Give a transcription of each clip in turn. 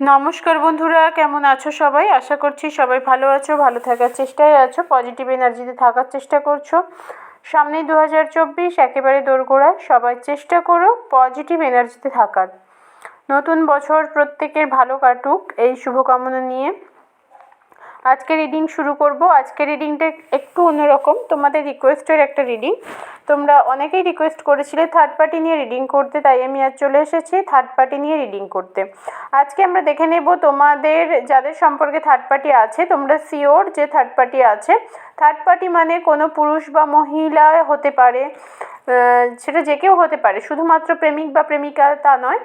নমস্কার বন্ধুরা, কেমন আছো সবাই? আশা করছি সবাই ভালো আছো, ভালো থাকার চেষ্টায় আছো পজিটিভ এনার্জিতে থাকার চেষ্টা করছ। সামনেই দু হাজার চব্বিশ, একেবারে দোরগোড়ায়, সবাই চেষ্টা করো পজিটিভ এনার্জিতে থাকার। নতুন বছর প্রত্যেকের ভালো কাটুক, এই শুভকামনা নিয়ে। আজকে রিডিং শুরু করব। আজকে রিডিংটা একটু অন্যরকম। তোমাদের রিকোয়েস্টের একটা রিডিং তোমরা অনেকেই রিকোয়েস্ট করেছিলে থার্ড পার্টি নিয়ে রিডিং করতে, তাই আমি আজ চলে এসেছি থার্ড পার্টি নিয়ে রিডিং করতে। আজকে আমরা দেখে নেব তোমাদের যাদের সম্পর্কে থার্ড পার্টি আছে, তোমরা সিওর যে থার্ড পার্টি আছে। থার্ড পার্টি মানে কোনো পুরুষ বা মহিলা হতে পারে সেটা যে কেউ হতে পারে। শুধুমাত্র প্রেমিক বা প্রেমিকা তা নয়,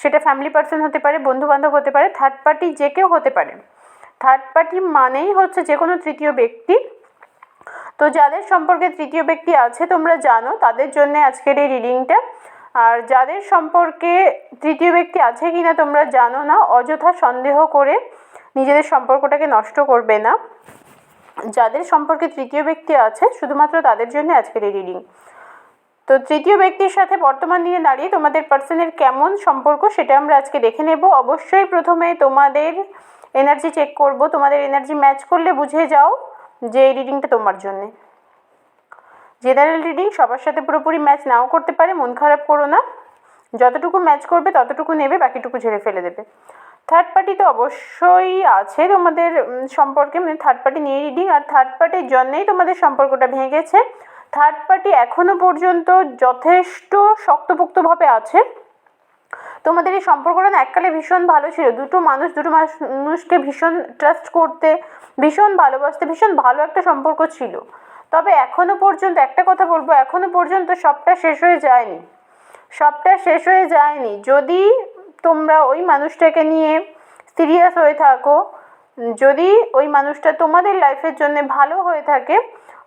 সেটা ফ্যামিলি পার্সন হতে পারে, বন্ধুবান্ধব হতে পারে থার্ড পার্টি যে কেউ হতে পারে। থার্ড পার্টি মানেই হচ্ছে যে কোনো তৃতীয় ব্যক্তি। তো যাদের সম্পর্কে তৃতীয় ব্যক্তি আছে তোমরা জানো, তাদের জন্য আজকের এই রিডিংটা আর যাদের সম্পর্কে তৃতীয় ব্যক্তি আছে কি না তোমরা জানো না, অযথা সন্দেহ করে নিজেদের সম্পর্কটাকে নষ্ট করবে না। যাদের সম্পর্কে তৃতীয় ব্যক্তি আছে, শুধুমাত্র তাদের জন্য আজকের এই রিডিং তো তৃতীয় ব্যক্তির সাথে বর্তমান দিনে দাঁড়িয়ে তোমাদের পার্সনের কেমন সম্পর্ক সেটা আমরা আজকে দেখে নেব। অবশ্যই প্রথমে তোমাদের এনার্জি চেক করব, তোমাদের এনার্জি ম্যাচ করলে বুঝে যাও যে এই রিডিংটা তোমার জন্যে। জেনারেল রিডিং সবার সাথে পুরোপুরি ম্যাচ নাও করতে পারে, মন খারাপ করো না। যতটুকু ম্যাচ করবে, ততটুকু নেবে, বাকিটুকু ঝেড়ে ফেলে দেবে। থার্ড পার্টি তো অবশ্যই আছে তোমাদের সম্পর্কে মানে থার্ড পার্টি নিয়ে রিডিং আর থার্ড পার্টির জন্যেই তোমাদের সম্পর্কটা ভেঙে গেছে থার্ড পার্টি এখনও পর্যন্ত যথেষ্ট শক্তপোক্তভাবে আছে। তোমাদের এই সম্পর্কটা না এককালে ভীষণ ভালো ছিল। দুটো মানুষ, দুটো মানুষকে ভীষণ ট্রাস্ট করতে, ভীষণ ভালোবাসতে, ভীষণ ভালো একটা সম্পর্ক ছিল। তবে এখনও পর্যন্ত, একটা কথা বলব এখনও পর্যন্ত সবটা শেষ হয়ে যায়নি। সবটা শেষ হয়ে যায়নি। যদি তোমরা ওই মানুষটাকে নিয়ে সিরিয়াস হয়ে থাকো, যদি ওই মানুষটা তোমাদের লাইফের জন্য ভালো হয়ে থাকে,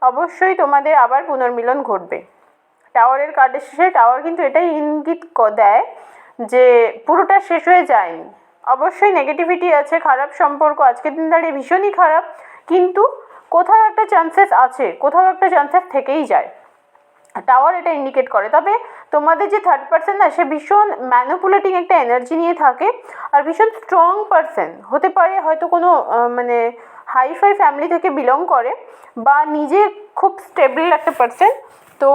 অবশ্যই তোমাদের আবার পুনর্মিলন ঘটবে। টাওয়ারের কার্ডের শেষে টাওয়ার কিন্তু এটাই ইঙ্গিত দেয় যে পুরোটা শেষ হয়ে যায়নি। অবশ্যই নেগেটিভিটি আছে, খারাপ সম্পর্ক, আজকের দিন দাঁড়িয়ে ভীষণই খারাপ, কিন্তু কোথাও একটা চান্সেস আছে, কোথাও একটা চান্সেস থেকেই যায়। টাওয়ার এটা ইন্ডিকেট করে। তবে তোমাদের যে থার্ড পার্সন না, সে ভীষণ ম্যানুপুলেটিং একটা এনার্জি নিয়ে থাকে আর ভীষণ স্ট্রং পার্সন হতে পারে হয়তো কোনো মানে হাই ফাই ফ্যামিলি থেকে বিলং করে বা নিজে খুব স্টেবল একটা পার্সন তো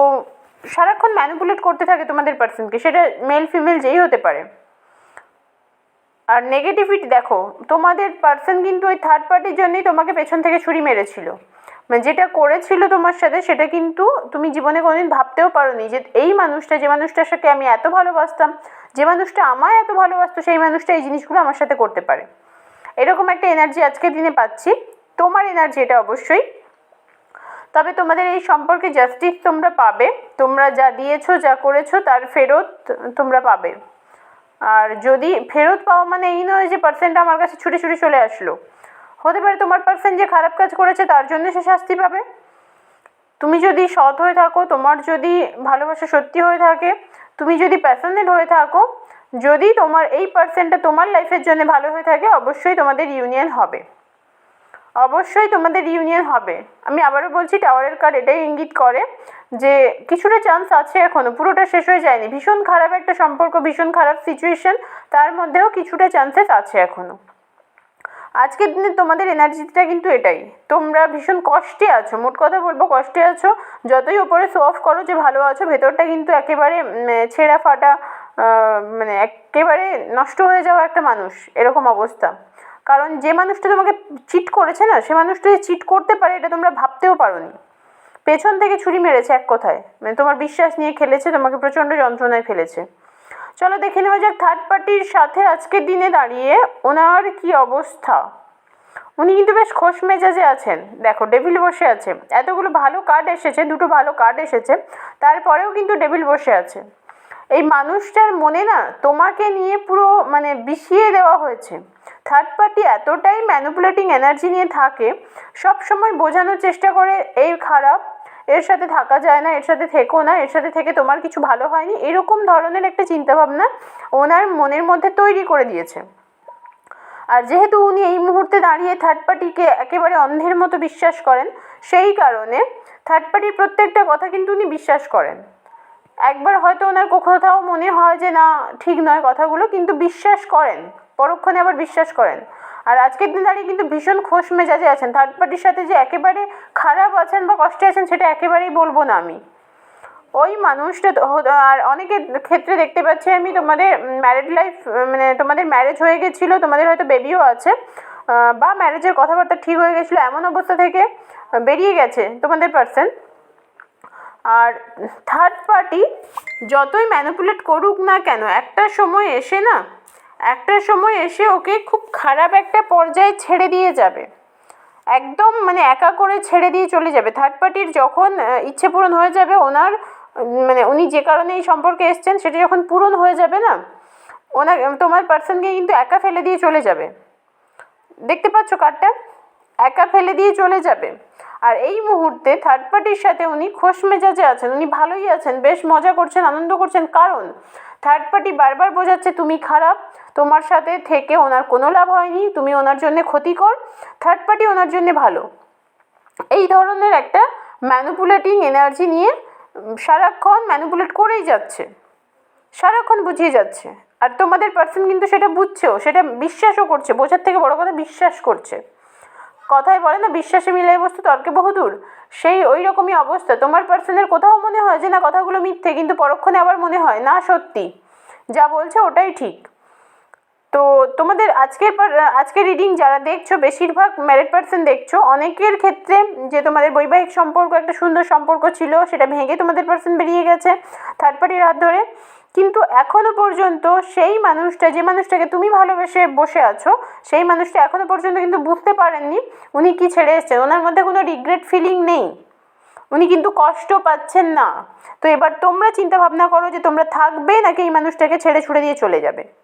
সারাক্ষণ ম্যানিপুলেট করতে থাকে তোমাদের পার্সনকে সেটা মেল ফিমেল যেই হতে পারে। আর নেগেটিভিটি দেখো, তোমাদের পার্সন কিন্তু ওই থার্ড পার্টির জন্যই তোমাকে পেছন থেকে ছুরি মেরেছিল। মানে যেটা করেছিল তোমার সাথে, সেটা কিন্তু তুমি জীবনে কোনোদিন ভাবতেও পারোনি যে এই মানুষটা, যে মানুষটার সাথে আমি এত ভালোবাসতাম, যে মানুষটা আমায় এত ভালোবাসতো, সেই মানুষটা এই জিনিসগুলো আমার সাথে করতে পারে। এরকম একটা এনার্জি আজকের দিনে পাচ্ছি। তোমার এনার্জি এটা অবশ্যই। তবে তোমাদের এই সম্পর্কে জাস্টিস তোমরা পাবে। তোমরা যা দিয়েছ, যা করেছ, তার ফেরত তোমরা পাবে। আর যদি ফেরত পাওয়া মানে এই নয় যে পার্সেন্ট আমার কাছে ছুটে ছুটে চলে আসলো। হতে পারে তোমার পার্সেন্ট যে খারাপ কাজ করেছে, তার জন্য সে শাস্তি পাবে। তুমি যদি সৎ হয়ে থাকো, তোমার যদি ভালোবাসা সত্যি হয়ে থাকে, তুমি যদি প্যাশনেট হয়ে থাকো, যদি তোমার এই পার্সেন্টটা তোমার লাইফের জন্য ভালো হয়ে থাকে, অবশ্যই তোমাদের ইউনিয়ন হবে। অবশ্যই তোমাদের ইউনিয়ন হবে। আমি আবারও বলছি টাওয়ারের কার্ড এটাই ইঙ্গিত করে যে, কিছুটা চান্স আছে এখনও পুরোটা শেষ হয়ে যায়নি। ভীষণ খারাপ একটা সম্পর্ক, ভীষণ খারাপ সিচুয়েশন তার মধ্যেও কিছুটা চান্সেস আছে এখনও আজকের দিনে তোমাদের এনার্জিটা কিন্তু এটাই। তোমরা ভীষণ কষ্টে আছো। মোট কথা বলব, কষ্টে আছো। যতই ওপরে শো অফ করো যে ভালো আছো, ভেতরটা কিন্তু একেবারে ছেঁড়া ফাটা মানে একেবারে নষ্ট হয়ে যাওয়া একটা মানুষ। এরকম অবস্থা। কারণ যে মানুষটা তোমাকে চিট করেছে না, সে মানুষটা যে চিট করতে পারে, এটা তোমরা ভাবতেও পারো নি পেছন থেকে ছুরি মেরেছে এক কথায়। মানে তোমার বিশ্বাস নিয়ে খেলেছে, তোমাকে প্রচণ্ড যন্ত্রণায় ফেলেছে। চলো দেখে নেওয়া যাক থার্ড পার্টির সাথে আজকের দিনে দাঁড়িয়ে ওনার কি অবস্থা। উনি কিন্তু বেশ খোশ মেজাজে আছেন। দেখো ডেভিল বসে আছে। এতগুলো ভালো কার্ড এসেছে, দুটো ভালো কার্ড এসেছে, তারপরেও কিন্তু ডেভিল বসে আছে। এই মানুষটার মনে না তোমাকে নিয়ে পুরো মানে বিষিয়ে দেওয়া হয়েছে। থার্ড পার্টি এতটাই ম্যানুপুলেটিং এনার্জি নিয়ে থাকে, সব সময় বোঝানোর চেষ্টা করে, এই খারাপ, এর সাথে থাকা যায় না, এর সাথে থেকো না, এর সাথে থেকে তোমার কিছু ভালো হয়নি। এরকম ধরনের একটা চিন্তাভাবনা ওনার মনের মধ্যে তৈরি করে দিয়েছে। আর যেহেতু উনি এই মুহূর্তে দাঁড়িয়ে থার্ড পার্টিকে একেবারে অন্ধের মতো বিশ্বাস করেন, সেই কারণে থার্ড পার্টির প্রত্যেকটা কথা কিন্তু উনি বিশ্বাস করেন। একবার হয়তো ওনার কোথাও মনে হয় যে, না, ঠিক নয় কথাগুলো, কিন্তু বিশ্বাস করেন। পরক্ষণে আবার বিশ্বাস করেন। আর আজকের দিন দাঁড়িয়ে কিন্তু ভীষণ খোশ মেজাজে আছেন। থার্ড পার্টির সাথে যে একেবারে খারাপ আছেন বা কষ্টে আছেন সেটা একেবারেই বলব না আমি। ওই মানুষটা আর অনেকের ক্ষেত্রে দেখতে পাচ্ছি আমি তোমাদের ম্যারেড লাইফ মানে তোমাদের ম্যারেজ হয়ে গেছিল, তোমাদের হয়তো বেবিও আছে বা ম্যারেজের কথাবার্তা ঠিক হয়ে গেছিল এমন অবস্থা থেকে বেরিয়ে গেছে তোমাদের পার্সন আর থার্ড পার্টি যতই ম্যানিপুলেট করুক না কেন, একটা সময় এসে না একটা সময় এসে ওকে খুব খারাপ একটা পর্যায়ে ছেড়ে দিয়ে যাবে। একদম মানে একা করে ছেড়ে দিয়ে চলে যাবে। থার্ড পার্টির যখন ইচ্ছে পূরণ হয়ে যাবে, ওনার মানে উনি যে কারণে এই সম্পর্কে এসছেন, সেটা যখন পূরণ হয়ে যাবে না, ওনার, তোমার পার্সনকে কিন্তু একা ফেলে দিয়ে চলে যাবে। দেখতে পাচ্ছ কার্ডটা একা ফেলে দিয়ে চলে যাবে। আর এই মুহূর্তে থার্ড পার্টির সাথে উনি খোশ মেজাজে আছেন, উনি ভালোই আছেন, বেশ মজা করছেন, আনন্দ করছেন। কারণ থার্ড পার্টি বারবার বোঝাচ্ছে, তুমি খারাপ তোমার সাথে থেকে ওনার কোনো লাভ হয়নি, তুমি ওনার জন্য ক্ষতিকর থার্ড পার্টি ওনার জন্য ভালো। এই ধরনের একটা ম্যানুপুলেটিং এনার্জি নিয়ে সারাক্ষণ ম্যানুপুলেট করেই যাচ্ছে। সারাক্ষণ বুঝিয়ে যাচ্ছে। আর তোমাদের পার্সন কিন্তু সেটা বুঝছেও, সেটা বিশ্বাসও করছে, বোঝার থেকে বড় কথা বিশ্বাস করছে। কথায় বলে না, বিশ্বাসে মিলাই বস্তু তর্কে বহুদূর। সেই ওই রকমই অবস্থা। তোমার পার্সনের কোথাও মনে হয় যে না, কথাগুলো মিথ্যে, কিন্তু পরক্ষণে আবার মনে হয়, না সত্যি। যা বলছে ওটাই ঠিক। তো তোমাদের আজকের পর- আজকের রিডিং যারা দেখছ, বেশিরভাগ ম্যারিড পার্সন দেখছ, অনেকের ক্ষেত্রে যে তোমাদের বৈবাহিক সম্পর্ক, একটা সুন্দর সম্পর্ক ছিল, সেটা ভেঙে তোমাদের পার্সন বেরিয়ে গেছে থার্ড পার্টির হাত ধরে। কিন্তু এখনও পর্যন্ত সেই মানুষটা, যে মানুষটাকে তুমি ভালোবেসে বসে আছো, সেই মানুষটা এখনও পর্যন্ত কিন্তু বুঝতে পারেননি উনি কি ছেড়ে এসেছেন। ওনার মধ্যে কোনো রিগ্রেট ফিলিং নেই। উনি কিন্তু কষ্ট পাচ্ছেন না। তো এবার তোমরা চিন্তা ভাবনা করো যে তোমরা থাকবে নাকি এই মানুষটাকে ছেড়ে ছুড়ে দিয়ে চলে যাবে।